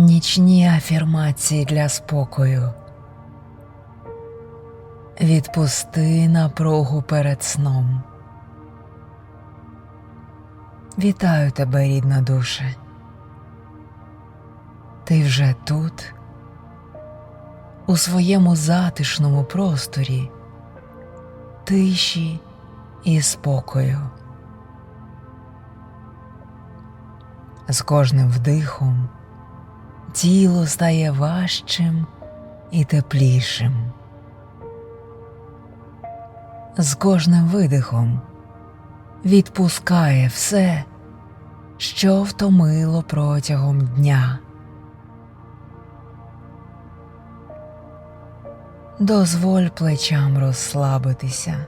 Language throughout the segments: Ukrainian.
Нічні афірмації для спокою. Відпусти напругу перед сном. Вітаю тебе, рідна душе. Ти вже тут, у своєму затишному просторі, тиші і спокою. З кожним вдихом тіло стає важчим і теплішим. З кожним видихом відпускає все, що втомило протягом дня. Дозволь плечам розслабитися.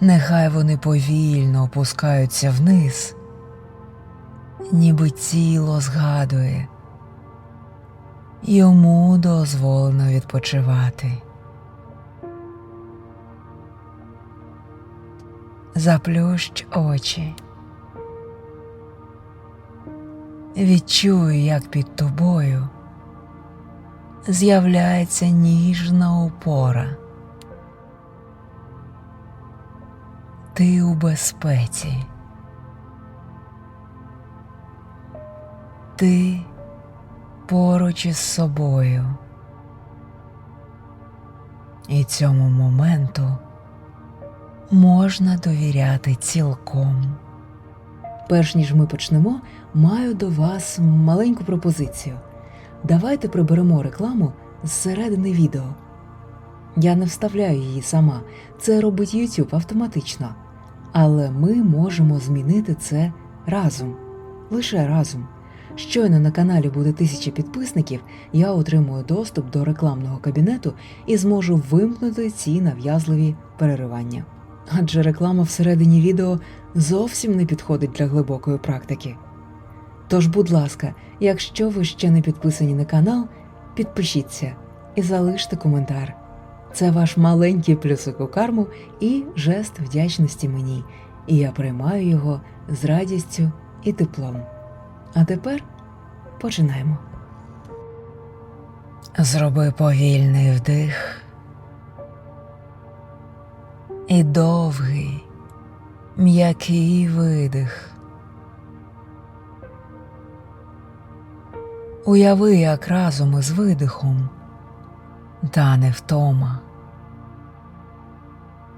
Нехай вони повільно опускаються вниз, ніби тіло згадує, йому дозволено відпочивати. Заплющ очі. Відчуй, як під тобою з'являється ніжна опора. Ти у безпеці. Ти поруч із собою. І цьому моменту можна довіряти цілком. Перш ніж ми почнемо, маю до вас маленьку пропозицію. Давайте приберемо рекламу зсередини відео. Я не вставляю її сама, це робить YouTube автоматично. Але ми можемо змінити це разом, лише разом. Щойно на каналі буде тисяча підписників, я отримую доступ до рекламного кабінету і зможу вимкнути ці нав'язливі переривання. Адже реклама всередині відео зовсім не підходить для глибокої практики. Тож, будь ласка, якщо ви ще не підписані на канал, підпишіться і залиште коментар. Це ваш маленький плюсик у карму і жест вдячності мені, і я приймаю його з радістю і теплом. А тепер починаємо. Зроби повільний вдих і довгий, м'який видих. Уяви, як разом із видихом тане втома.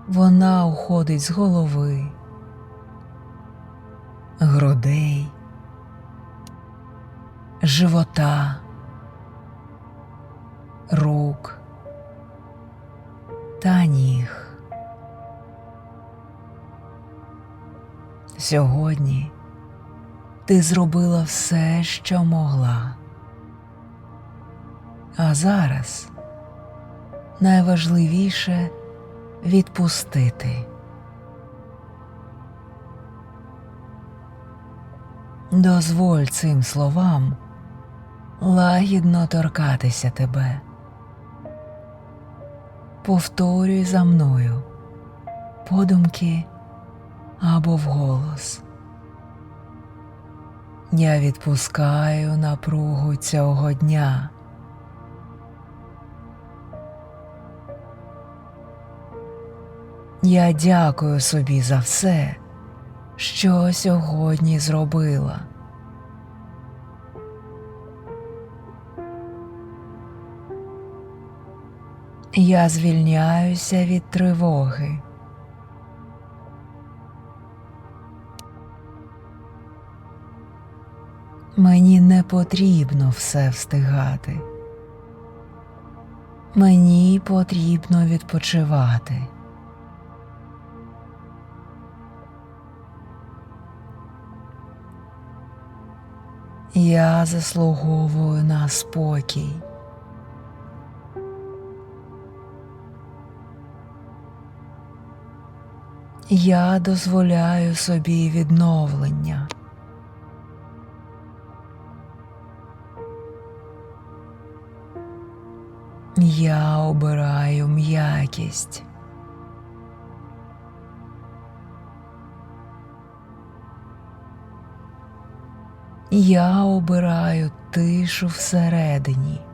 Вона уходить з голови, грудей, живота, рук та ніг. Сьогодні ти зробила все, що могла. А зараз найважливіше відпустити. Дозволь цим словам лагідно торкатися тебе. Повторюй за мною подумки або вголос. Я відпускаю напругу цього дня. Я дякую собі за все, що сьогодні зробила. Я звільняюся від тривоги. Мені не потрібно все встигати. Мені потрібно відпочивати. Я заслуговую на спокій. Я дозволяю собі відновлення. Я обираю м'якість. Я обираю тишу всередині.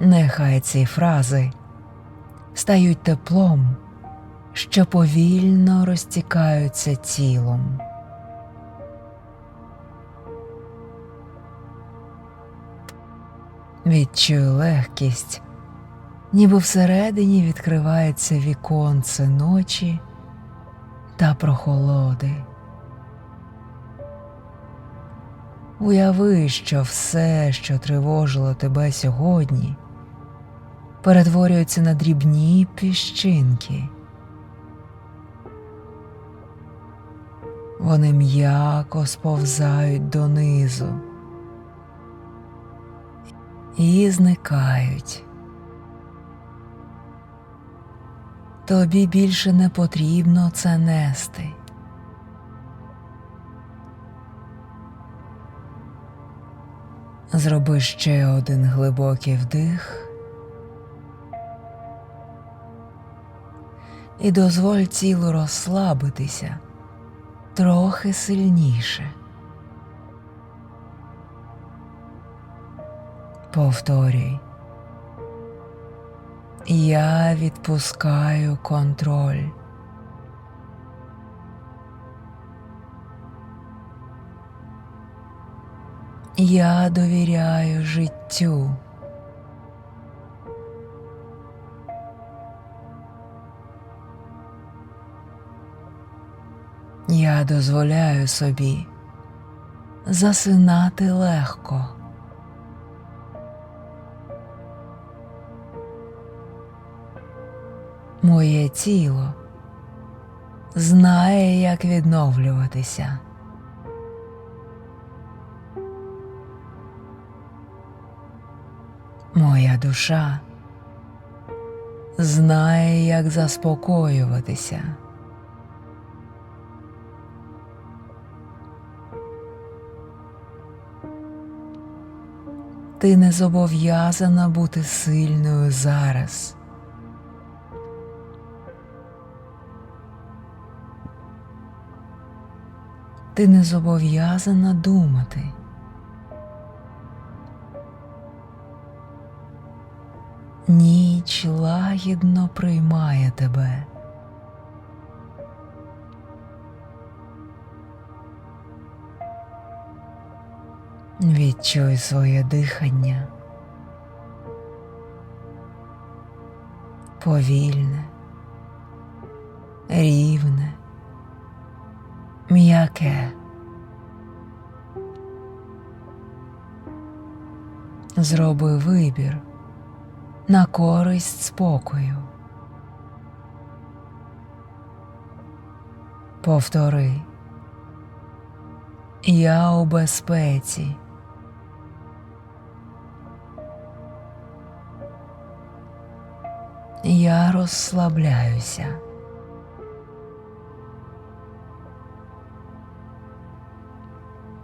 Нехай ці фрази стають теплом, що повільно розтікаються тілом. Відчую легкість, ніби всередині відкривається віконце ночі та прохолоди. Уяви, що все, що тривожило тебе сьогодні, перетворюється на дрібні піщинки. Вони м'яко сповзають донизу і зникають. Тобі більше не потрібно це нести. Зроби ще один глибокий вдих і дозволь тілу розслабитися трохи сильніше. Повторюй. Я відпускаю контроль. Я довіряю життю. Я дозволяю собі засинати легко. Моє тіло знає, як відновлюватися. Моя душа знає, як заспокоюватися. Ти не зобов'язана бути сильною зараз. Ти не зобов'язана думати. Ніч лагідно приймає тебе. Відчуй своє дихання. Повільне, рівне, м'яке. Зроби вибір на користь спокою. Повтори. Я у безпеці. Розслабляюся.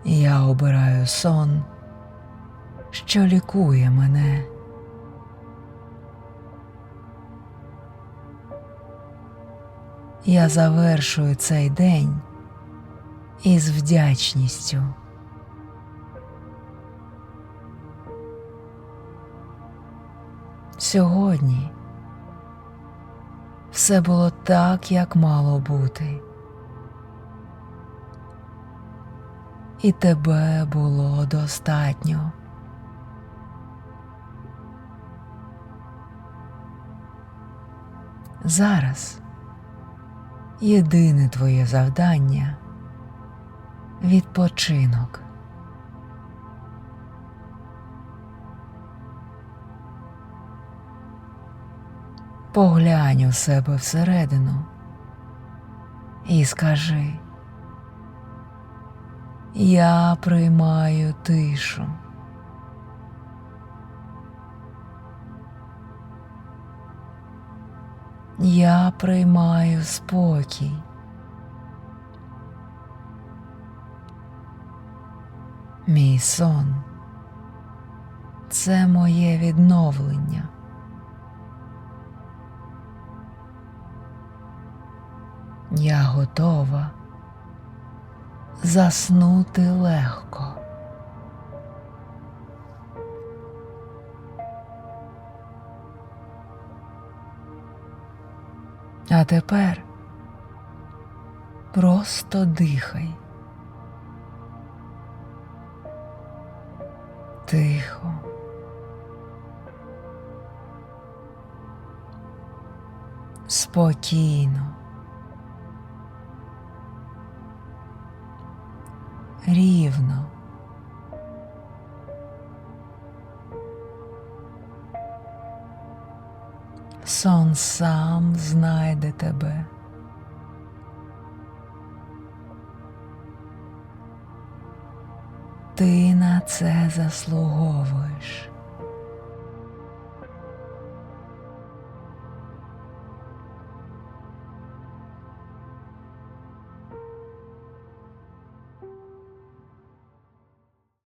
Я обираю сон, що лікує мене. Я завершую цей день із вдячністю. Сьогодні все було так, як мало бути. І тебе було достатньо. Зараз єдине твоє завдання відпочинок. Поглянь у себе всередину і скажи, я приймаю тишу. Я приймаю спокій. Мій сон це моє відновлення. Я готова заснути легко. А тепер просто дихай. Тихо. Спокійно. Рівно. Сон сам знайде тебе. Ти на це заслуговуєш.